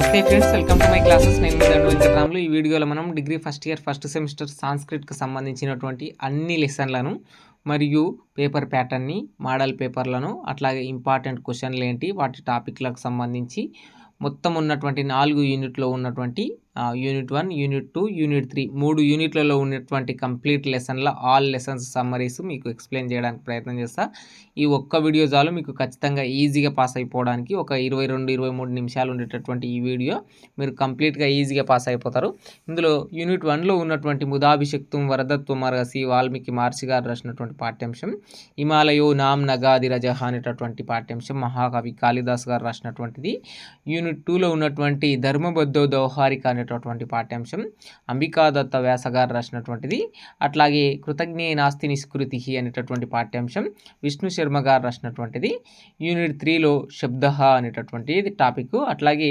నమస్తే friends welcome to my classes నేను దండు వెంకటరాములు ఈ వీడియోలో మనం degree first year first semester సాంస్క్రిట్కి సంబంధించినటువంటి అన్ని లెసన్లను మరియు పేపర్ ప్యాటర్న్ని మోడల్ పేపర్లను అట్లాగే ఇంపార్టెంట్ క్వశ్చన్లు ఏంటి వాటి టాపిక్లకు సంబంధించి మొత్తం ఉన్నటువంటి నాలుగు యూనిట్లో ఉన్నటువంటి unit one unit two unit three మూడు యూనిట్లలో ఉన్నటువంటి కంప్లీట్ లెసన్ల ఆల్ లెసన్స్ సమ్మరీస్ మీకు ఎక్స్ప్లెయిన్ చేయడానికి ప్రయత్నం చేస్తా. ఈ ఒక్క వీడియో చాలు మీకు ఖచ్చితంగా ఈజీగా పాస్ అయిపోవడానికి ఒక ఇరవై రెండు ఇరవై మూడు నిమిషాలు ఉండేటటువంటి ఈ వీడియో మీరు కంప్లీట్గా ఈజీగా పాస్ అయిపోతారు. ఇందులో యూనిట్ వన్లో ఉన్నటువంటి ముదాభిషక్తం వరదత్వ మరసి వాల్మీకి మహర్షి గారు రాసినటువంటి పాఠ్యాంశం. హిమాలయో నామ్ నగాది రజహ అనేటటువంటి పాఠ్యాంశం మహాకవి కాళిదాస్ గారు రాసినటువంటిది. యూనిట్ టూలో ఉన్నటువంటి ధర్మబద్ధో దౌహారిక అనేటటువంటి పాఠ్యాంశం అంబికాదత్త వ్యాస గారు రాసినటువంటిది. అట్లాగే కృతజ్ఞ నాస్తి నిష్కృతి అనేటటువంటి పాఠ్యాంశం విష్ణు శర్మ గారు రాసినటువంటిది. యూనిట్ త్రీలో శబ్ద అనేటటువంటి టాపిక్. అట్లాగే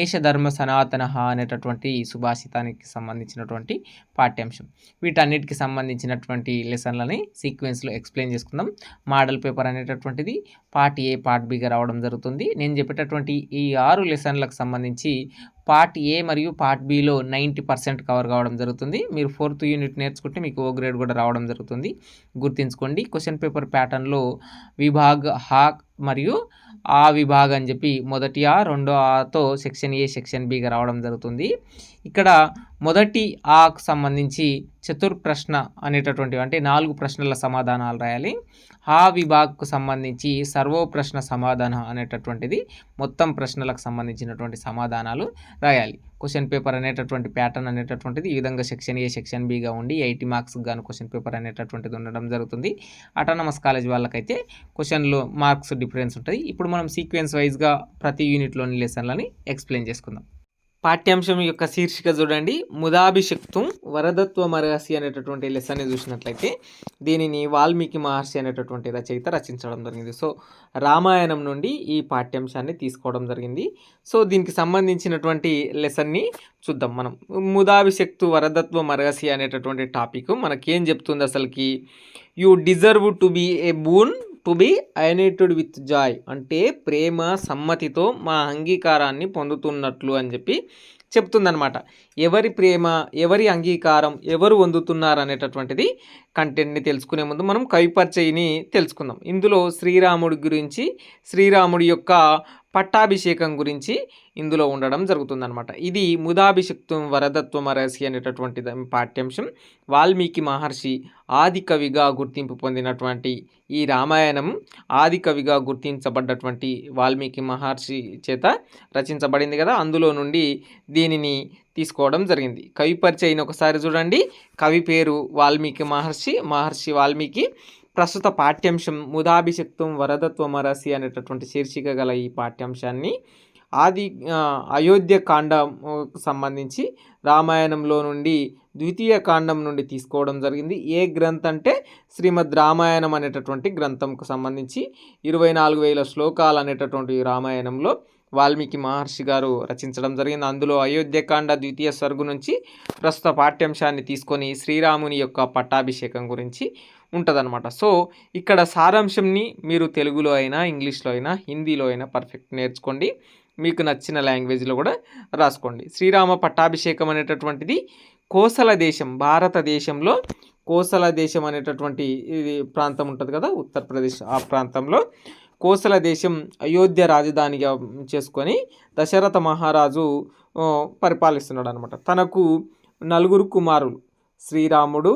ఏష ధర్మ సనాతన అనేటటువంటి సుభాషితానికి సంబంధించినటువంటి పాఠ్యాంశం. వీటన్నిటికి సంబంధించినటువంటి లెసన్లని సీక్వెన్స్లో ఎక్స్ప్లెయిన్ చేసుకుందాం. మోడల్ పేపర్ అనేటటువంటిది పార్ట్ ఏ పార్ట్ బిగా రావడం జరుగుతుంది. నేను చెప్పేటటువంటి ఈ ఆరు లెసన్లకు సంబంధించి పార్ట్ ఏ మరియు పార్ట్ బిలో నైంటీ పర్సెంట్ కవర్ కావడం జరుగుతుంది. మీరు ఫోర్త్ యూనిట్ నేర్చుకుంటే మీకు ఓ గ్రేడ్ కూడా రావడం జరుగుతుంది. గుర్తుంచుకోండి క్వశ్చన్ పేపర్ ప్యాటర్న్లో విభాగ్ హా మరియు ఆ విభాగ్ అని చెప్పి మొదటి ఆ రెండో ఆతో సెక్షన్ ఏ సెక్షన్ బిగా రావడం జరుగుతుంది. ఇక్కడ మొదటి ఆకు సంబంధించి చతుర్ ప్రశ్న అనేటటువంటివి అంటే నాలుగు ప్రశ్నల సమాధానాలు రాయాలి. ఆ విభాగ్కు సంబంధించి సర్వో ప్రశ్న అనేటటువంటిది మొత్తం ప్రశ్నలకు సంబంధించినటువంటి సమాధానాలు రాయాలి. క్వశ్చన్ పేపర్ అనేటటువంటి ప్యాటర్న్ అనేటటువంటిది ఈ విధంగా సెక్షన్ ఏ సెక్షన్ బిగా ఉండి ఎయిటీ మార్క్స్ గాను క్వశ్చన్ పేపర్ అనేటటువంటిది ఉండడం జరుగుతుంది. అటానమస్ కాలేజ్ వాళ్ళకైతే క్వశ్చన్లో మార్క్స్ డిఫరెన్స్ ఉంటుంది. ఇప్పుడు మనం సీక్వెన్స్ వైజ్గా ప్రతి యూనిట్లోని లెసన్లని ఎక్స్ప్లెయిన్ చేసుకుందాం. పాఠ్యాంశం యొక్క శీర్షిక చూడండి. ముదాభిషక్తం వరదత్వ మరహసి అనేటటువంటి లెసన్ని చూసినట్లయితే దీనిని వాల్మీకి మహర్షి అనేటటువంటి రచయిత రచించడం జరిగింది. సో రామాయణం నుండి ఈ పాఠ్యాంశాన్ని తీసుకోవడం జరిగింది. సో దీనికి సంబంధించినటువంటి లెసన్ని చూద్దాం మనం. ముదాభిషక్తు వరదత్వ మరహసి అనేటటువంటి టాపిక్ మనకేం చెప్తుంది అసలుకి? You deserve to be a boon to be animated with joy అంటే ప్రేమ సమ్మతితో మా అంగీకారాన్ని పొందుతున్నట్లు అని చెప్పి చెప్తుందనమాట ఎవరి ప్రేమ ఎవరి అంగీకారం ఎవరు పొందుతున్నారు అనేటటువంటిది కంటెంట్ని తెలుసుకునే ముందు మనం కవిపర్చయిని తెలుసుకుందాం. ఇందులో శ్రీరాముడి గురించి శ్రీరాముడి యొక్క పట్టాభిషేకం గురించి ఇందులో ఉండడం జరుగుతుందన్నమాట. ఇది ముదాభిషక్తం వరదత్వం అరసి అనేటటువంటి పాఠ్యాంశం. వాల్మీకి మహర్షి ఆది కవిగా గుర్తింపు పొందినటువంటి ఈ రామాయణం ఆది కవిగా గుర్తించబడ్డటువంటి వాల్మీకి మహర్షి చేత రచించబడింది కదా. అందులో నుండి దీనిని తీసుకోవడం జరిగింది. కవి పరిచయం ఒకసారి చూడండి. కవి పేరు వాల్మీకి మహర్షి మహర్షి వాల్మీకి. ప్రస్తుత పాఠ్యాంశం ముదాభిషక్తం వరదత్వమరసి అనేటటువంటి శీర్షిక గల ఈ పాఠ్యాంశాన్ని ఆది అయోధ్య కాండకు సంబంధించి రామాయణంలో నుండి ద్వితీయ కాండం నుండి తీసుకోవడం జరిగింది. ఏ గ్రంథం అంటే శ్రీమద్ రామాయణం అనేటటువంటి గ్రంథంకు సంబంధించి ఇరవై నాలుగు వేల శ్లోకాలు అనేటటువంటి రామాయణంలో వాల్మీకి మహర్షి గారు రచించడం జరిగింది. అందులో అయోధ్యకాండ ద్వితీయ సర్గు నుంచి ప్రస్తుత పాఠ్యాంశాన్ని తీసుకొని శ్రీరాముని యొక్క పట్టాభిషేకం గురించి ఉంటుందన్నమాట. సో ఇక్కడ సారాంశంని మీరు తెలుగులో అయినా ఇంగ్లీష్లో అయినా హిందీలో అయినా పర్ఫెక్ట్ నేర్చుకోండి. మీకు నచ్చిన లాంగ్వేజ్లో కూడా రాసుకోండి. శ్రీరామ పట్టాభిషేకం అనేటటువంటిది కోసల దేశం భారతదేశంలో కోసల దేశం అనేటటువంటి ఇది ప్రాంతం ఉంటుంది కదా ఉత్తరప్రదేశ్ ఆ ప్రాంతంలో. కోసల దేశం అయోధ్య రాజధానిగా చేసుకొని దశరథ మహారాజు పరిపాలిస్తున్నాడు అనమాట తనకు నలుగురు కుమారులు శ్రీరాముడు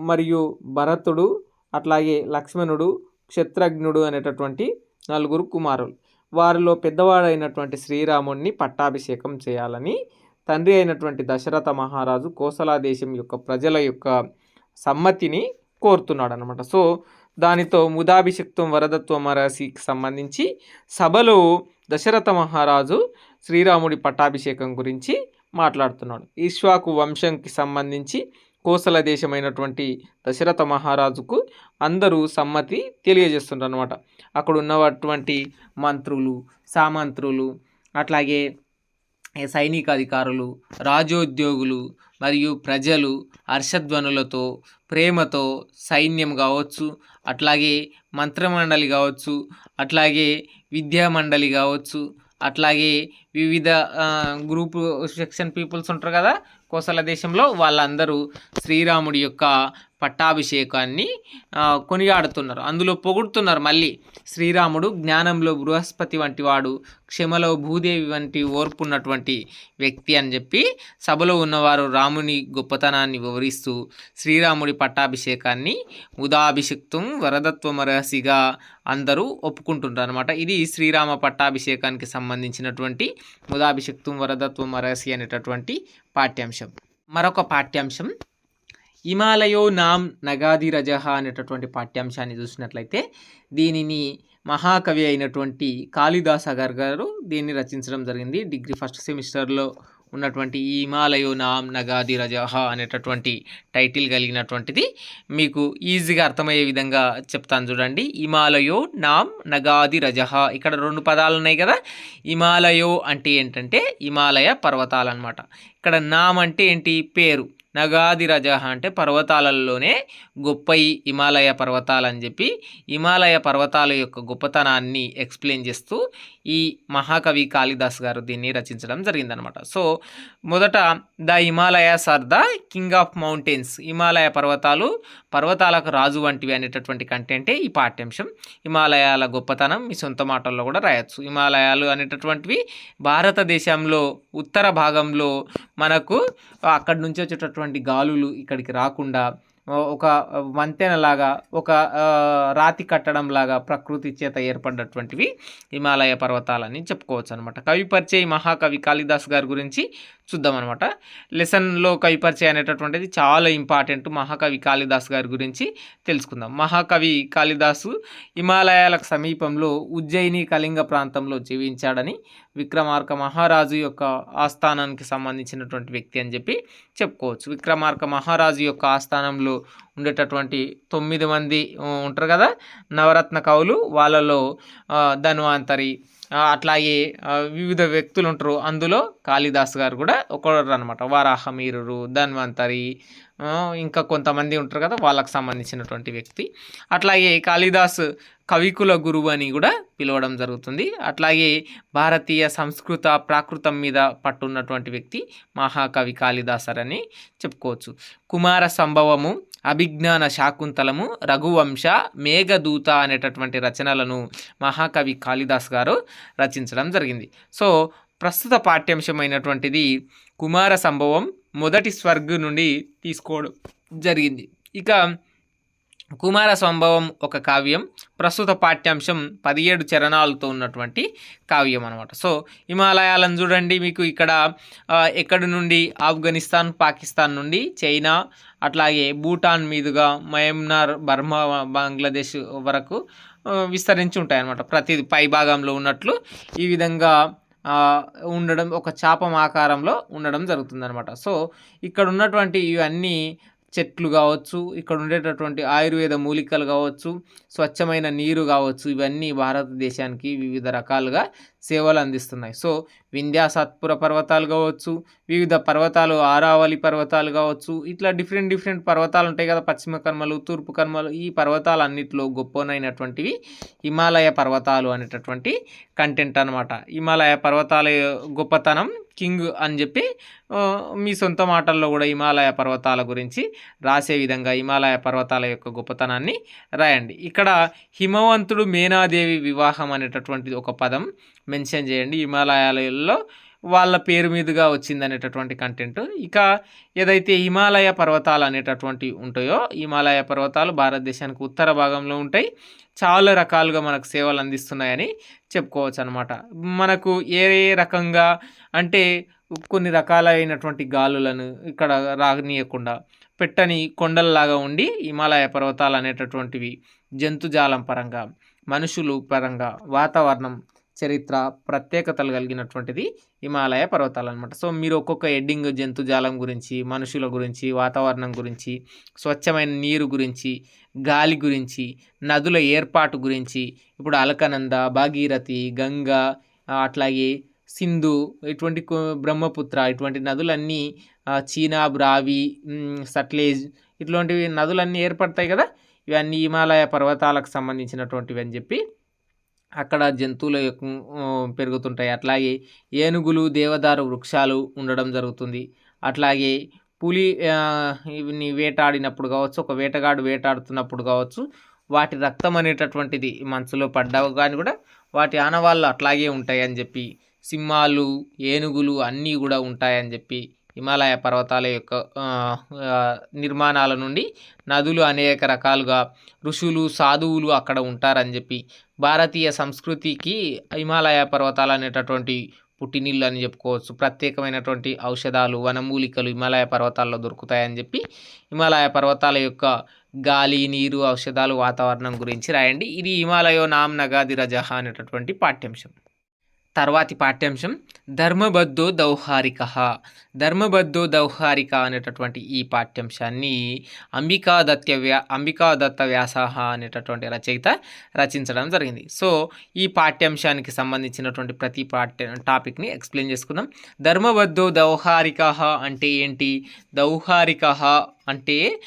మరియు భరతుడు అట్లాగే లక్ష్మణుడు క్షత్రఘ్నుడు అనేటటువంటి నలుగురు కుమారులు. వారిలో పెద్దవాడైనటువంటి శ్రీరాముడిని పట్టాభిషేకం చేయాలని తండ్రి అయినటువంటి దశరథ మహారాజు కోసలా దేశం యొక్క ప్రజల యొక్క సమ్మతిని కోరుతున్నాడు అనమాట సో దానితో ముదాభిషక్తం వరదత్వం అరసికి సంబంధించి సభలో దశరథ మహారాజు శ్రీరాముడి పట్టాభిషేకం గురించి మాట్లాడుతున్నాడు. ఈశ్వాకు వంశంకి సంబంధించి కోసల దేశమైనటువంటి దశరథ మహారాజుకు అందరూ సమ్మతి తెలియజేస్తుంటారు అనమాట అక్కడ ఉన్నటువంటి మంత్రులు సామంత్రులు అట్లాగే సైనిక అధికారులు రాజోద్యోగులు మరియు ప్రజలు హర్షధ్వనులతో ప్రేమతో సైన్యం కావచ్చు అట్లాగే మంత్రమండలి కావచ్చు అట్లాగే విద్యామండలి కావచ్చు అట్లాగే వివిధ గ్రూప్ సెక్షన్ పీపుల్స్ ఉంటారు కదా కోసల దేశంలో వాళ్ళందరూ శ్రీరాముడి యొక్క పట్టాభిషేకాన్ని కొనియాడుతున్నారు. అందులో పొగుడుతున్నారు మళ్ళీ శ్రీరాముడు జ్ఞానంలో బృహస్పతి వంటి వాడు క్షమలో భూదేవి వంటి ఓర్పు ఉన్నటువంటి వ్యక్తి అని చెప్పి సభలో ఉన్నవారు రాముని గొప్పతనాన్ని వివరిస్తూ శ్రీరాముడి పట్టాభిషేకాన్ని ఉదాభిషిక్తం వరదత్వమరహసిగా అందరూ ఒప్పుకుంటుంటారు అనమాట ఇది శ్రీరామ పట్టాభిషేకానికి సంబంధించినటువంటి ఉదాభిషిక్తం వరదత్వం మరహసి అనేటటువంటి పాఠ్యాంశం. మరొక పాఠ్యాంశం హిమాలయో నామ్ నగాది రజహ అనేటటువంటి పాఠ్యాంశాన్ని చూసినట్లయితే దీనిని మహాకవి అయినటువంటి కాళిదాస్ అగర్ గారు దీన్ని రచించడం జరిగింది. డిగ్రీ ఫస్ట్ సెమిస్టర్లో ఉన్నటువంటి ఈ హిమాలయో నామ్ నగాది రజహ అనేటటువంటి టైటిల్ కలిగినటువంటిది మీకు ఈజీగా అర్థమయ్యే విధంగా చెప్తాను చూడండి. హిమాలయో నామ్ నగాది రజహ. ఇక్కడ రెండు పదాలు ఉన్నాయి కదా. హిమాలయో అంటే ఏంటంటే హిమాలయ పర్వతాలు అనమాట ఇక్కడ నామ్ అంటే ఏంటి? పేరు. నగాది రజ అంటే పర్వతాలలోనే గొప్ప హిమాలయ పర్వతాలు అని చెప్పి హిమాలయ పర్వతాల యొక్క గొప్పతనాన్ని ఎక్స్ప్లెయిన్ చేస్తూ ఈ మహాకవి కాళిదాస్ గారు దీన్ని రచించడం జరిగిందనమాట సో మొదట the Himalayas are the king of mountains Himalaya పర్వతాలు పర్వతాలకు రాజు వంటివి అనేటటువంటి కంటెంటే ఈ పాఠ్యాంశం. హిమాలయాల గొప్పతనం మీ సొంత మాటల్లో కూడా రాయొచ్చు. హిమాలయాలు అనేటటువంటివి భారతదేశంలో ఉత్తర భాగంలో మనకు అక్కడి నుంచి వచ్చేటటువంటి గాలులు ఇక్కడికి రాకుండా ఒక వంతెనలాగా ఒక రాతి కట్టడం లాగా ప్రకృతి చేత ఏర్పడినటువంటివి హిమాలయ పర్వతాలని చెప్పుకోవచ్చు అనమాట కవి పరిచయ మహాకవి కాళిదాస్ గారి గురించి చూద్దాం అనమాట లెసన్లో కవి పరిచయం అనేటటువంటిది చాలా ఇంపార్టెంట్ మహాకవి కాళిదాస్ గారి గురించి తెలుసుకుందాం. మహాకవి కాళిదాసు హిమాలయాలకు సమీపంలో ఉజ్జయిని కళింగ ప్రాంతంలో జీవించాడని విక్రమార్క మహారాజు యొక్క ఆస్థానానికి సంబంధించినటువంటి వ్యక్తి అని చెప్పి చెప్పుకోవచ్చు. విక్రమార్క మహారాజు యొక్క ఆస్థానంలో ఉండేటటువంటి తొమ్మిది మంది ఉంటారు కదా? నవరత్న కవులు. వాళ్ళలో ధన్వంతరి అట్లాగే వివిధ వ్యక్తులు ఉంటారు. అందులో కాళిదాస్ గారు కూడా ఒకరు అనమాట వారాహమీరుడు ధన్వంతరి ఇంకా కొంతమంది ఉంటారు కదా వాళ్ళకు సంబంధించినటువంటి వ్యక్తి. అట్లాగే కాళిదాస్ కవికుల గురువు అని కూడా పిలవడం జరుగుతుంది. అట్లాగే భారతీయ సంస్కృత ప్రాకృతం మీద పట్టున్నటువంటి వ్యక్తి మహాకవి కాళిదాసర్ అని చెప్పుకోవచ్చు. కుమార సంభవము అభిజ్ఞాన శాకుంతలము రఘువంశ మేఘదూత అనేటటువంటి రచనలను మహాకవి కాళిదాస్ గారు రచించడం జరిగింది. సో ప్రస్తుత పాఠ్యాంశమైనటువంటిది కుమార సంభవం మొదటి స్వర్గ నుండి తీసుకోవడం జరిగింది. ఇక కుమార సంభవం ఒక కావ్యం ప్రస్తుత పాఠ్యాంశం పదిహేడు చరణాలతో ఉన్నటువంటి కావ్యం అనమాట సో హిమాలయాలను చూడండి మీకు ఇక్కడ ఎక్కడి నుండి? ఆఫ్ఘనిస్తాన్ పాకిస్తాన్ నుండి చైనా అట్లాగే భూటాన్ మీదుగా మయమ్నార్ బర్మా బంగ్లాదేశ్ వరకు విస్తరించి ఉంటాయి అన్నమాట ప్రతి పై భాగంలో ఉన్నట్లు ఈ విధంగా ఉండడం ఒక చాపం ఆకారంలో ఉండడం జరుగుతుందనమాట సో ఇక్కడ ఉన్నటువంటి ఇవన్నీ చెట్లు కావచ్చు ఇక్కడ ఉండేటటువంటి ఆయుర్వేద మూలికలు కావచ్చు స్వచ్ఛమైన నీరు కావచ్చు ఇవన్నీ భారతదేశానికి వివిధ రకాలుగా సేవలు అందిస్తున్నాయి. సో వింధ్యాసత్పుర పర్వతాలు కావచ్చు వివిధ పర్వతాలు ఆరావళి పర్వతాలు కావచ్చు ఇట్లా డిఫరెంట్ డిఫరెంట్ పర్వతాలు ఉంటాయి కదా పశ్చిమ కర్మలు తూర్పు కర్మలు ఈ పర్వతాలు అన్నింటిలో గొప్పనైనటువంటివి హిమాలయ పర్వతాలు అనేటటువంటి కంటెంట్ అనమాట హిమాలయ పర్వతాల గొప్పతనం కింగ్ అని చెప్పి మీ సొంత మాటల్లో కూడా హిమాలయ పర్వతాల గురించి రాసే విధంగా హిమాలయ పర్వతాల యొక్క గొప్పతనాన్ని రాయండి. ఇక్కడ హిమవంతుడు మేనాదేవి వివాహం అనేటటువంటిది ఒక పదం మెన్షన్ చేయండి. హిమాలయాలలో వాళ్ళ పేరు మీదుగా వచ్చింది అనేటటువంటి కంటెంట్ ఇక ఏదైతే హిమాలయ పర్వతాలు అనేటటువంటి ఉంటాయో హిమాలయ పర్వతాలు భారతదేశానికి ఉత్తర భాగంలో ఉంటాయి. చాలా రకాలుగా మనకు సేవలు అందిస్తున్నాయని చెప్పుకోవచ్చు అనమాట మనకు ఏ రకంగా అంటే కొన్ని రకాలైనటువంటి గాలులను ఇక్కడ రానియకుండా పెట్టని కొండల్లాగా ఉండి హిమాలయ పర్వతాలు అనేటటువంటివి జంతుజాలం పరంగా మనుషులు పరంగా వాతావరణం చరిత్ర ప్రత్యేకతలు కలిగినటువంటిది హిమాలయ పర్వతాలు అనమాట సో మీరు ఒక్కొక్క ఎడ్డింగ్ జంతుజాలం గురించి మనుషుల గురించి వాతావరణం గురించి స్వచ్ఛమైన నీరు గురించి గాలి గురించి నదుల ఏర్పాటు గురించి ఇప్పుడు అలకనంద భాగీరథి గంగా అట్లాగే సింధు ఇటువంటి బ్రహ్మపుత్ర ఇటువంటి నదులన్నీ చీనాబ్ రావి సట్లేజ్ ఇట్లాంటివి నదులన్నీ ఏర్పడతాయి కదా? ఇవన్నీ హిమాలయ పర్వతాలకు సంబంధించినటువంటివి అని చెప్పి అక్కడ జంతువుల యొక్క పెరుగుతుంటాయి. అట్లాగే ఏనుగులు దేవదారు వృక్షాలు ఉండడం జరుగుతుంది. అట్లాగే పులి ఇవి వేటాడినప్పుడు కావచ్చు ఒక వేటగాడు వేటాడుతున్నప్పుడు కావచ్చు వాటి రక్తం అనేటటువంటిది మనసులో పడ్డావు కానీ కూడా వాటి ఆనవాళ్ళు అట్లాగే ఉంటాయని చెప్పి సింహాలు ఏనుగులు అన్నీ కూడా ఉంటాయని చెప్పి హిమాలయ పర్వతాల యొక్క నిర్మాణాల నుండి నదులు అనేక రకాలుగా ఋషులు సాధువులు అక్కడ ఉంటారని చెప్పి భారతీయ సంస్కృతికి హిమాలయ పర్వతాలు అనేటటువంటి పుట్టినీళ్ళు అని చెప్పుకోవచ్చు. ప్రత్యేకమైనటువంటి ఔషధాలు వనమూలికలు హిమాలయ పర్వతాల్లో దొరుకుతాయని చెప్పి హిమాలయ పర్వతాల యొక్క గాలి నీరు ఔషధాలు వాతావరణం గురించి రాయండి. ఇది హిమాలయో నామ్ నగాది రజహ అనేటటువంటి పాఠ్యాంశం. తర్వాతి పాఠ్యాంశం ధర్మబద్ధో దౌహారిక. ధర్మబద్ధో దౌహారిక అనేటటువంటి ఈ పాఠ్యాంశాన్ని అంబికాదత్య వ్యా అంబికాదత్త వ్యాస అనేటటువంటి రచయిత రచించడం జరిగింది. సో ఈ పాఠ్యాంశానికి సంబంధించినటువంటి ప్రతి పాఠ్య టాపిక్ని ఎక్స్ప్లెయిన్ చేసుకుందాం. ధర్మబద్ధో దౌహారిక అంటే ఏంటి? దౌహారిక అంటే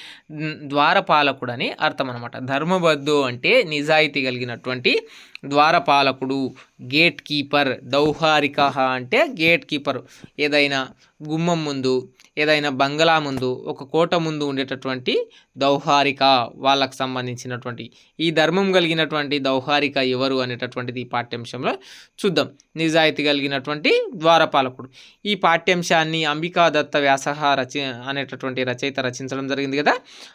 ద్వారపాలకుడు అని అర్థం అనమాట ధర్మబద్ధు అంటే నిజాయితీ కలిగినటువంటి ద్వారపాలకుడు గేట్ కీపర్ దౌహారిక అంటే గేట్ కీపర్. ఏదైనా గుమ్మం ముందు ఏదైనా బంగ్లా ముందు ఒక కోట ముందు ఉండేటటువంటి దౌహారిక వాళ్ళకు సంబంధించినటువంటి ఈ ధర్మం కలిగినటువంటి దౌహారిక ఎవరు అనేటటువంటిది ఈ పాఠ్యాంశంలో చూద్దాం. నిజాయితీ కలిగినటువంటి ద్వారపాలకుడు. ఈ పాఠ్యాంశాన్ని అంబికాదత్త వ్యాసహ రచి అనేటటువంటి రచయిత రచించడం జరిగింది కదా?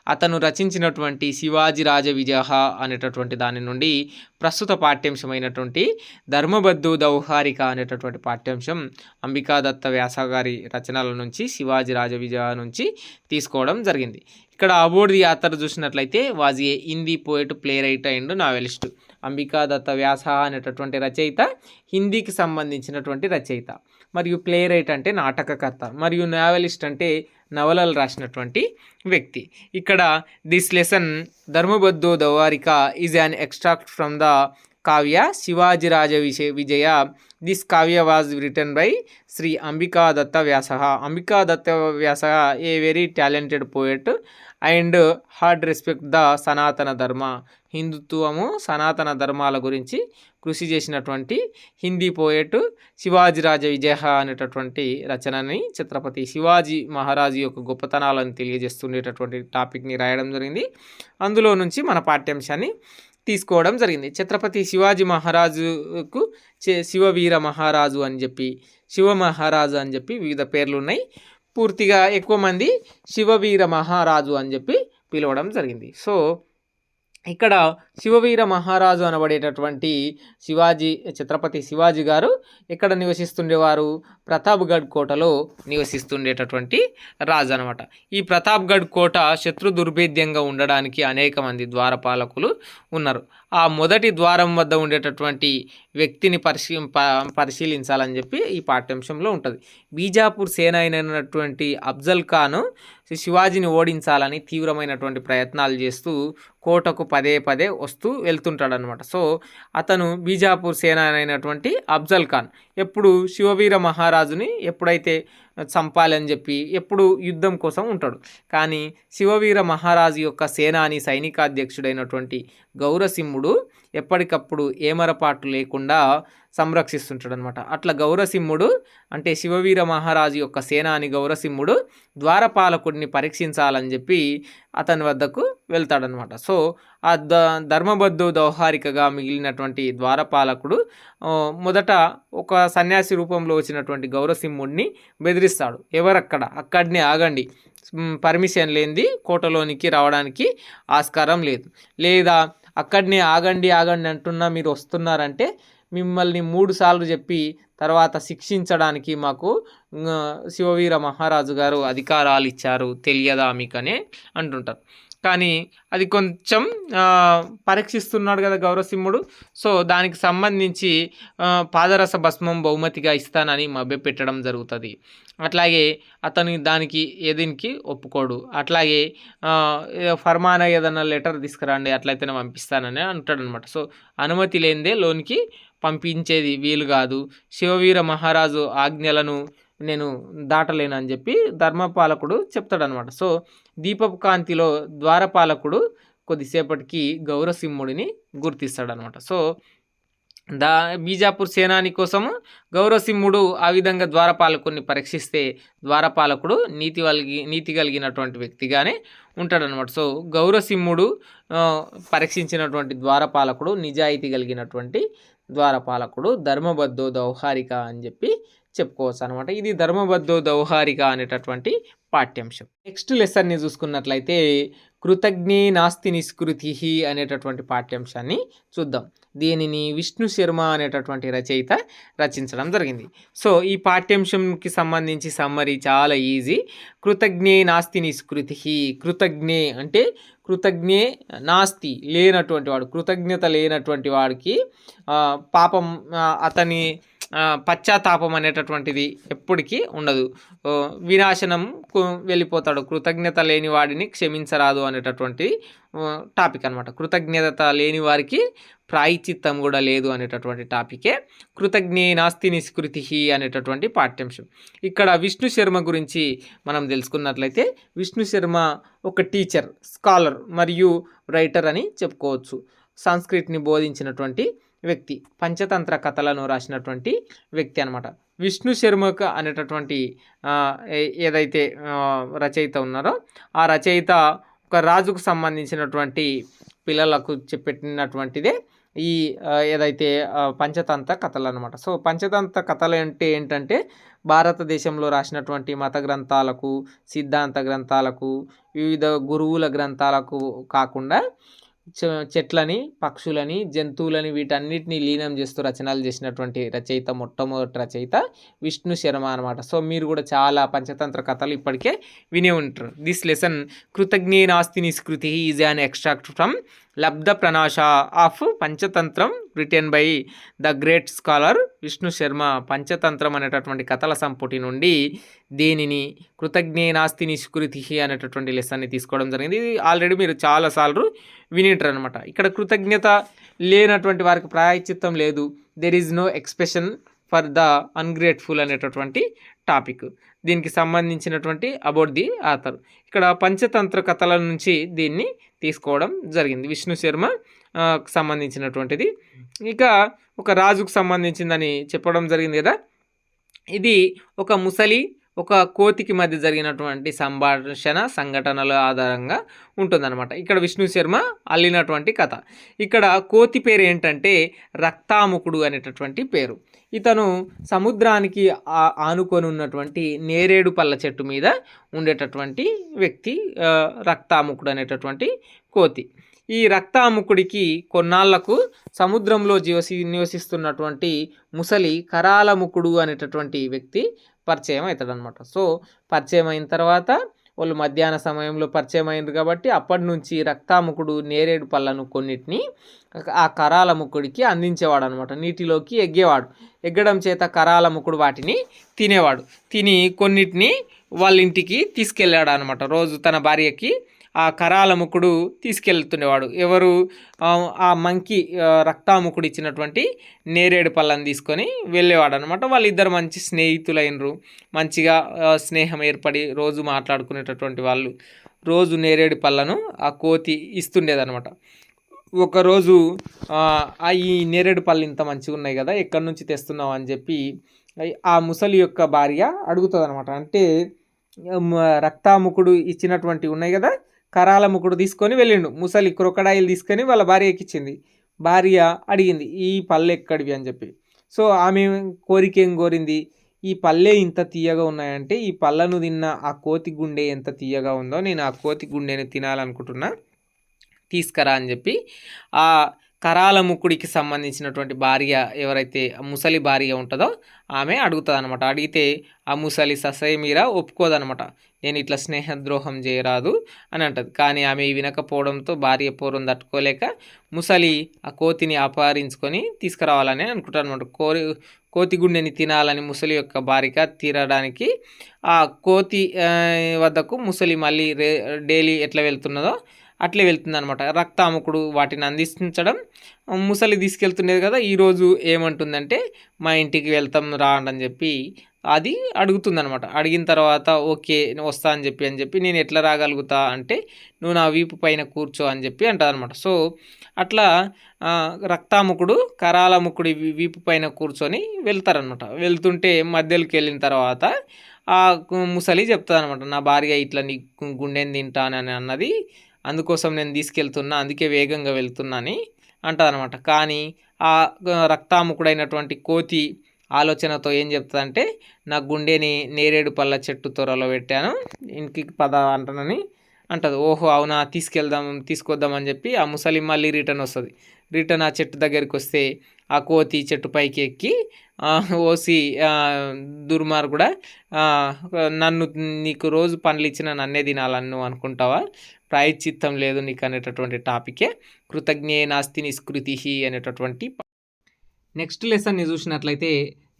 అతను రచించినటువంటి శివాజీ రాజ విజయ అనేటటువంటి దాని నుండి ప్రస్తుత పాఠ్యాంశమైనటువంటి ధర్మబద్ధు దౌహారిక అనేటటువంటి పాఠ్యాంశం అంబికాదత్త వ్యాస గారి రచనల నుంచి శివాజీ రాజ విజయ నుంచి తీసుకోవడం జరిగింది. ఇక్కడ అబోర్డ్ ది ఆథర్ చూసినట్లయితే was a Hindi poet playwright and novelist Ambika Datta Vyasa అనేటటువంటి రచయిత హిందీకి సంబంధించినటువంటి రచయిత. మరియు ప్లే రైట్ అంటే నాటకకర్త. మరియు నావెలిస్ట్ అంటే నవలలు రాసినటువంటి వ్యక్తి. ఇక్కడ దిస్ లెసన్ ధర్మబద్ధో దవారిక is an extract from the kavya Shivajiraja Vijaya Vijaya this kavya was written by Shri Ambika Datta Vyasa Ambika Datta Vyasa a very talented poet and hard respect the Sanatana Dharma హిందుత్వము సనాతన ధర్మాల గురించి కృషి చేసినటువంటి Hindi poet శివాజీరాజ విజయ అనేటటువంటి రచనని ఛత్రపతి శివాజీ మహారాజు యొక్క గొప్పతనాలను తెలియజేస్తుండేటటువంటి టాపిక్ని రాయడం జరిగింది అందులో నుంచి మన పాఠ్యాంశాన్ని తీసుకోవడం జరిగింది. ఛత్రపతి శివాజీ మహారాజుకు చే- శివవీర మహారాజు అని చెప్పి శివ మహారాజు అని చెప్పి వివిధ పేర్లు ఉన్నాయి. పూర్తిగా ఎక్కువ మంది శివవీర మహారాజు అని చెప్పి పిలవడం జరిగింది. సో ఇక్కడ శివవీర మహారాజు అనబడేటటువంటి శివాజీ ఛత్రపతి శివాజీ గారు ఎక్కడ నివసిస్తుండేవారు. ప్రతాప్గఢ్ కోటలో నివసిస్తుండేటటువంటి రాజు అనమాట. ఈ ప్రతాప్గఢ్ కోట శత్రు దుర్భేద్యంగా ఉండడానికి అనేక మంది ద్వారపాలకులు ఉన్నారు. ఆ మొదటి ద్వారం వద్ద ఉండేటటువంటి వ్యక్తిని పరిశీ ప- పరిశీలించాలని చెప్పి ఈ పాఠ్యాంశంలో ఉంటుంది. బీజాపూర్ సేన అయినటువంటి అఫ్జల్ ఖాన్ శివాజీని ఓడించాలని తీవ్రమైనటువంటి ప్రయత్నాలు చేస్తూ కోటకు పదే పదే వస్తూ వెళ్తుంటాడు అనమాట సో అతను బీజాపూర్ సేన అయినటువంటి అఫ్జల్ ఖాన్. ఎప్పుడు శివవీర మహారాజుని ఎప్పుడైతే చంపాలని చెప్పి ఎప్పుడు యుద్ధం కోసం ఉంటాడు. కానీ శివవీర మహారాజు యొక్క సేనాని సైనికాధ్యక్షుడైనటువంటి గౌరసింహుడు ఎప్పటికప్పుడు ఏమరపాటు లేకుండా సంరక్షిస్తుంటాడు అనమాట అట్లా గౌరసింహుడు అంటే శివవీర మహారాజు యొక్క సేనాని గౌరసింహుడు ద్వారపాలకుడిని పరీక్షించాలని చెప్పి అతని వద్దకు వెళ్తాడనమాట. సో ఆ ద ధర్మబద్ధు దౌహారికగా మిగిలినటువంటి ద్వారపాలకుడు మొదట ఒక సన్యాసి రూపంలో వచ్చినటువంటి గౌరసింహుడిని బెదిరిస్తాడు. ఎవరక్కడ? అక్కడనే ఆగండి. పర్మిషన్ లేనిది కోటలోనికి రావడానికి ఆస్కారం లేదు. లేదా అక్కడనే ఆగండి ఆగండి అంటున్నా మీరు వస్తున్నారంటే మిమ్మల్ని మూడు సార్లు చెప్పి తర్వాత శిక్షించడానికి మాకు శివవీర మహారాజు గారు అధికారాలు ఇచ్చారు తెలియదా మీకనే అంటుంటారు. కానీ అది కొంచెం పరీక్షిస్తున్నాడు కదా గౌరవసింహుడు. సో దానికి సంబంధించి పాదరస భస్మం బహుమతిగా ఇస్తానని మభ్యపెట్టడం జరుగుతుంది. అట్లాగే అతను దానికి ఏదీనికి ఒప్పుకోడు. అట్లాగే ఫర్మానా ఏదన్నా లెటర్ తీసుకురండి అట్లయితేనే పంపిస్తానని అంటాడనమాట సో అనుమతి లేనిదే లోనికి పంపించేది వీలు కాదు. శివవీర మహారాజు ఆజ్ఞలను నేను దాటలేను అని చెప్పి ధర్మపాలకుడు చెప్తాడనమాట సో దీపపు కాంతిలో ద్వారపాలకుడు కొద్దిసేపటికి గౌరసింహుడిని గుర్తిస్తాడనమాట సో దా బీజాపూర్ సేనాని కోసము గౌరవసింహుడు ఆ విధంగా ద్వారపాలకుడిని పరీక్షిస్తే ద్వారపాలకుడు నీతి కలిగి నీతి కలిగినటువంటి వ్యక్తిగానే ఉంటాడనమాట సో గౌరవసింహుడు పరీక్షించినటువంటి ద్వారపాలకుడు నిజాయితీ కలిగినటువంటి ద్వారపాలకుడు ధర్మబద్ధో దౌహారిక అని చెప్పి చెప్పుకోవచ్చు అనమాట ఇది ధర్మబద్ధో దౌహారిక అనేటటువంటి పాఠ్యాంశం. నెక్స్ట్ లెసన్ని చూసుకున్నట్లయితే కృతజ్ఞే నాస్తి నిస్కృతి అనేటటువంటి పాఠ్యాంశాన్ని చూద్దాం. దీనిని విష్ణు శర్మ అనేటటువంటి రచయిత రచించడం జరిగింది. సో ఈ పాఠ్యాంశంకి సంబంధించి సమ్మరీ చాలా ఈజీ. కృతజ్ఞే నాస్తి నిస్కృతి కృతజ్ఞే అంటే కృతజ్ఞే నాస్తి లేనటువంటి వాడు కృతజ్ఞత లేనటువంటి వాడికి పాపం అతని పశ్చాత్తాపం అనేటటువంటిది ఎప్పటికీ ఉండదు. వినాశనం వెళ్ళిపోతాడు. కృతజ్ఞత లేని వాడిని క్షమించరాదు అనేటటువంటి టాపిక్ అనమాట కృతజ్ఞత లేని వారికి ప్రాయచిత్తం కూడా లేదు అనేటటువంటి టాపికే. కృతజ్ఞే నాస్తి నిష్కృతి అనేటటువంటి పాఠ్యాంశం. ఇక్కడ విష్ణు శర్మ గురించి మనం తెలుసుకున్నట్లయితే విష్ణు శర్మ ఒక టీచర్ స్కాలర్ మరియు రైటర్ అని చెప్పుకోవచ్చు. సంస్కృతిని బోధించినటువంటి వ్యక్తి. పంచతంత్ర కథలను రాసినటువంటి వ్యక్తి అనమాట విష్ణు శర్మక అనేటటువంటి ఏదైతే రచయిత ఉన్నారో ఆ రచయిత ఒక రాజుకు సంబంధించినటువంటి పిల్లలకు చెప్పినటువంటిదే ఈ ఏదైతే పంచతంత్ర కథలు అనమాట సో పంచతంత్ర కథలు అంటే ఏంటంటే భారతదేశంలో రాసినటువంటి మత గ్రంథాలకు సిద్ధాంత గ్రంథాలకు వివిధ గురువుల గ్రంథాలకు కాకుండా చెట్లని పక్షులని జంతువులని వీటన్నిటిని లీనం చేస్తూ రచనలు చేసినటువంటి రచయిత మొట్టమొదటి రచయిత విష్ణు శర్మ అనమాట సో మీరు కూడా చాలా పంచతంత్ర కథలు ఇప్పటికే వినే ఉంటారు. దిస్ లెసన్ కృతజ్ఞే నాస్తి నిస్కృతి is an extract from Labdha Pranasha of Panchatantram written by the great scholar Vishnu Sharma. Panchatantram అనేటటువంటి కథల సంపుటి నుండి దీనిని కృతజ్ఞే నాస్తి నిష్కృతి అనేటటువంటి లెసన్ని తీసుకోవడం జరిగింది. ఇది ఆల్రెడీ మీరు చాలాసార్లు వినింటారు అనమాట ఇక్కడ కృతజ్ఞత లేనటువంటి వారికి ప్రాయచిత్తం లేదు. There is no expression for the ungrateful అనేటటువంటి టాపిక్. దీనికి సంబంధించినటువంటి అబౌట్ ది ఆథర్. ఇక్కడ పంచతంత్ర కథల నుంచి దీన్ని తీసుకోవడం జరిగింది. విష్ణు శర్మ సంబంధించినటువంటిది. ఇక ఒక రాజుకు సంబంధించిందని చెప్పడం జరిగింది కదా. ఇది ఒక ముసలి ఒక కోతికి మధ్య జరిగినటువంటి సంభాషణ సంఘటనల ఆధారంగా ఉంటుందన్నమాట. ఇక్కడ విష్ణు శర్మ అల్లినటువంటి కథ. ఇక్కడ కోతి పేరు ఏంటంటే రక్తాముకుడు అనేటటువంటి పేరు. ఇతను సముద్రానికి ఆనుకొని ఉన్నటువంటి నేరేడు పళ్ళ చెట్టు మీద ఉండేటటువంటి వ్యక్తి రక్తాముకుడు అనేటటువంటి కోతి. ఈ రక్తాముకుడికి కొన్నాళ్ళకు సముద్రంలో జీవసి నివసిస్తున్నటువంటి ముసలి కరాలముకుడు అనేటటువంటి వ్యక్తి పరిచయం అవుతాడనమాట సో పరిచయం అయిన తర్వాత వాళ్ళు మధ్యాహ్న సమయంలో పరిచయం అయింది కాబట్టి అప్పటి నుంచి రక్తాముకుడు నేరేడు పళ్ళను కొన్నిటిని ఆ కరాలముకుడికి అందించేవాడు అనమాట నీటిలోకి ఎగ్గేవాడు. ఎగ్గడం చేత కరాలముకుడు వాటిని తినేవాడు. తిని కొన్నిటిని వాళ్ళ ఇంటికి తీసుకెళ్ళాడు అనమాట రోజు తన భార్యకి ఆ కరాలముకుడు తీసుకెళ్తుండేవాడు ఎవరు? ఆ, మంకి రక్తాముకుడు ఇచ్చినటువంటి నేరేడు పళ్ళని తీసుకొని వెళ్ళేవాడు అనమాట వాళ్ళిద్దరు మంచి స్నేహితులైనరు. మంచిగా స్నేహం ఏర్పడి రోజు మాట్లాడుకునేటటువంటి వాళ్ళు. రోజు నేరేడు పళ్ళను ఆ కోతి ఇస్తుండేదనమాట ఒకరోజు ఆ, ఈ నేరేడు పళ్ళు ఇంత మంచిగా ఉన్నాయి కదా ఎక్కడి నుంచి తెస్తున్నావు అని చెప్పి ఆ ముసలి యొక్క భార్య అడుగుతుంది అనమాట అంటే రక్తాముకుడు ఇచ్చినటువంటి ఉన్నాయి కదా కరాల ముకుడు తీసుకొని వెళ్ళిండు. ముసలి క్రొకడాయిలు తీసుకొని వాళ్ళ భార్య ఎక్కిచ్చింది. భార్య అడిగింది ఈ పల్లె ఎక్కడివి? అని చెప్పి. సో ఆమె కోరిక ఏం కోరింది? ఈ పళ్ళే ఇంత తీయగా ఉన్నాయంటే ఈ పళ్ళను తిన్న ఆ కోతి గుండె ఎంత తీయగా ఉందో నేను ఆ కోతి గుండెని తినాలనుకుంటున్నా. తీసుకురా అని చెప్పి ఆ కరాల ముక్కుడికి సంబంధించినటువంటి భార్య ఎవరైతే ముసలి భార్య ఉంటుందో ఆమె అడుగుతుంది అనమాట అడిగితే ఆ ముసలి ససై మీర ఒప్పుకోదనమాట నేను ఇట్లా స్నేహద్రోహం చేయరాదు అని అంటది. కానీ ఆమె వినకపోవడంతో భార్య పూర్వం తట్టుకోలేక ముసలి ఆ కోతిని అపహరించుకొని తీసుకురావాలని అనుకుంటారు అనమాట కోరి కోతి గుండెని తినాలని ముసలి యొక్క భార్యగా తీరడానికి ఆ కోతి వద్దకు ముసలి మళ్ళీ రే డైలీ ఎట్లా వెళ్తున్నదో అట్లే వెళ్తుంది అనమాట రక్తాముకుడు వాటిని అందించడం ముసలి తీసుకెళ్తుండేది కదా ఈరోజు ఏమంటుందంటే మా ఇంటికి వెళ్తాం రా అని చెప్పి అది అడుగుతుందనమాట అడిగిన తర్వాత ఓకే వస్తా అని చెప్పి అని చెప్పి నేను ఎట్లా రాగలుగుతా అంటే నువ్వు నా వీపు పైన కూర్చో అని చెప్పి అంటదనమాట సో అట్లా రక్తాముకుడు కరాలముకుడి వీపు పైన కూర్చొని వెళ్తారనమాట వెళ్తుంటే మధ్యలోకి వెళ్ళిన తర్వాత ఆ ముసలి చెప్తాదనమాట నా భార్య ఇట్లా నీ గుండెని తింటానని అన్నది అందుకోసం నేను తీసుకెళ్తున్నా అందుకే వేగంగా వెళ్తున్నాని అంటదనమాట కానీ ఆ రక్తాముకుడైనటువంటి కోతి ఆలోచనతో ఏం చెప్తుందంటే నా గుండెని నేరేడు పళ్ళ చెట్టు త్వరలో పెట్టాను ఇంటికి పద అంటానని అంటది. ఓహో అవునా తీసుకెళ్దాం తీసుకొద్దాం అని చెప్పి ఆ ముసలి మళ్ళీ రిటర్న్ వస్తుంది. రిటర్న్ ఆ చెట్టు దగ్గరికి వస్తే ఆ కోతి చెట్టు పైకి ఎక్కి ఓసి దుర్మార్ కూడా నన్ను నీకు రోజు పనులు ఇచ్చిన నన్నే తినాలను అనుకుంటావా? ప్రాయశ్చిత్తం లేదు నీకు అనేటటువంటి టాపికే. కృతజ్ఞే నాస్తి నిస్కృతి అనేటటువంటి నెక్స్ట్ లెసన్ని చూసినట్లయితే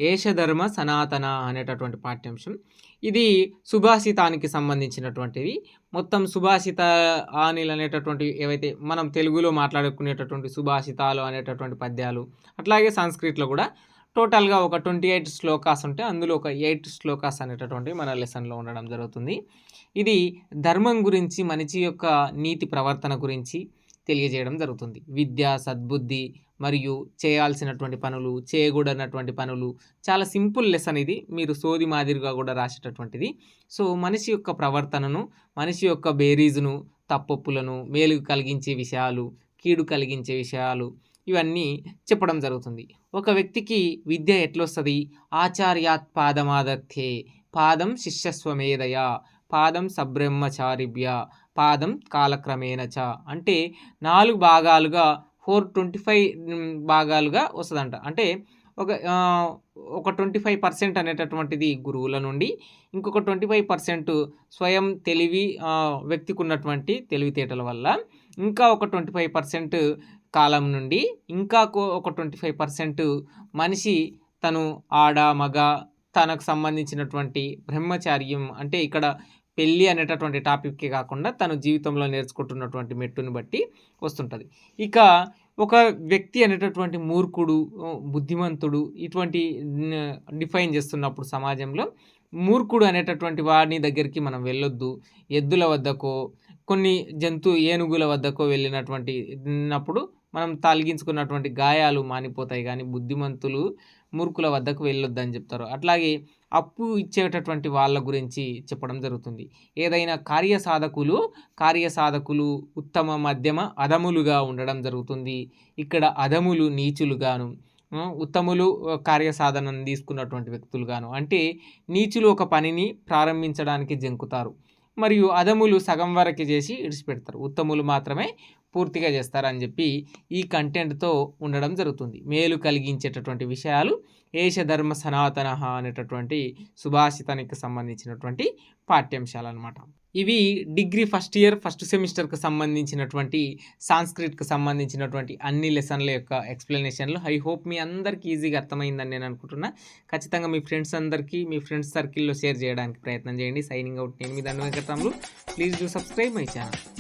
ఏషధర్మ సనాతన అనేటటువంటి పాఠ్యాంశం. ఇది సుభాషితానికి సంబంధించినటువంటివి మొత్తం సుభాషిత ఆనిలు అనేటటువంటి ఏవైతే మనం తెలుగులో మాట్లాడుకునేటటువంటి సుభాషితాలు అనేటటువంటి పద్యాలు అట్లాగే సంస్కృతిలో కూడా టోటల్గా ఒక ట్వంటీ ఎయిట్ శ్లోకాస్ ఉంటే అందులో ఒక ఎయిట్ శ్లోకాస్ అనేటటువంటి మన లెసన్లో ఉండడం జరుగుతుంది. ఇది ధర్మం గురించి మనిషి యొక్క నీతి ప్రవర్తన గురించి తెలియజేయడం జరుగుతుంది. విద్య సద్బుద్ధి మరియు చేయాల్సినటువంటి పనులు చేయకూడనటువంటి పనులు చాలా సింపుల్ లెసన్ ఇది. మీరు సోది మాదిరిగా కూడా రాసేటటువంటిది. సో మనిషి యొక్క ప్రవర్తనను మనిషి యొక్క బేరీజును తప్పొప్పులను మేలు కలిగించే విషయాలు కీడు కలిగించే విషయాలు ఇవన్నీ చెప్పడం జరుగుతుంది. ఒక వ్యక్తికి విద్య ఎట్లొస్తుంది? ఆచార్యాత్ పాదమాదత్తే పాదం శిష్యస్వమేధయ పాదం సబ్రహ్మచారిభ్య పాదం కాలక్రమేణ చ అంటే నాలుగు భాగాలుగా ఫోర్ ట్వంటీ ఫైవ్ భాగాలుగా వస్తుందంట. అంటే ఒక ఒక ట్వంటీ ఫైవ్ పర్సెంట్ అనేటటువంటిది గురువుల నుండి ఇంకొక ట్వంటీ ఫైవ్ పర్సెంట్ స్వయం తెలివి వ్యక్తికి ఉన్నటువంటి తెలివితేటల వల్ల ఇంకా ఒక ట్వంటీ ఫైవ్ పర్సెంట్ కాలం నుండి ఇంకా ఒక ట్వంటీ ఫైవ్ పర్సెంట్ మనిషి తను ఆడ మగ తనకు సంబంధించినటువంటి బ్రహ్మచార్యం అంటే ఇక్కడ పెళ్ళి అనేటటువంటి టాపిక్కే కాకుండా తను జీవితంలో నేర్చుకుంటున్నటువంటి మెట్టుని బట్టి వస్తుంటుంది. ఇక ఒక వ్యక్తి అనేటటువంటి మూర్ఖుడు బుద్ధిమంతుడు ఇటువంటి డిఫైన్ చేస్తున్నప్పుడు సమాజంలో మూర్ఖుడు అనేటటువంటి వాడిని దగ్గరికి మనం వెళ్ళొద్దు. ఎద్దుల వద్దకో కొన్ని జంతు ఏనుగుల వద్దకో వెళ్ళినటువంటి అప్పుడు మనం తలిగించుకున్నటువంటి గాయాలు మానిపోతాయి కానీ బుద్ధిమంతులు మూర్ఖుల వద్దకు వెళ్ళొద్దని చెప్తారు. అట్లాగే అప్పు ఇచ్చేటటువంటి వాళ్ళ గురించి చెప్పడం జరుగుతుంది. ఏదైనా కార్యసాధకులు కార్యసాధకులు ఉత్తమ మధ్యమ అధములుగా ఉండడం జరుగుతుంది. ఇక్కడ అధములు నీచులుగాను ఉత్తములు కార్య కార్యసాధనను తీసుకున్నటువంటి వ్యక్తులుగాను. అంటే నీచులు ఒక పనిని ప్రారంభించడానికి జంకుతారు. మరియు అదములు సగం వరకు చేసి ఇడిచిపెడతారు. ఉత్తములు మాత్రమే పూర్తిగా చేస్తారని చెప్పి ఈ కంటెంట్తో ఉండడం జరుగుతుంది. మేలు కలిగించేటటువంటి విషయాలు ఏషధర్మ సనాతన అనేటటువంటి సుభాషితానికి సంబంధించినటువంటి పాఠ్యాంశాలు అనమాట ఇవి డిగ్రీ ఫస్ట్ ఇయర్ ఫస్ట్ సెమిస్టర్కి సంబంధించినటువంటి సాంస్క్రిట్కి సంబంధించినటువంటి అన్ని లెసన్ల యొక్క ఎక్స్ప్లెనేషన్లు. ఐ హోప్ మీ అందరికీ ఈజీగా అర్థమైందని నేను అనుకుంటున్నా. ఖచ్చితంగా మీ ఫ్రెండ్స్ అందరికీ మీ ఫ్రెండ్స్ సర్కిల్లో షేర్ చేయడానికి ప్రయత్నం చేయండి. Signing out. నేను మీ Danda Venkataramulu please do subscribe my channel.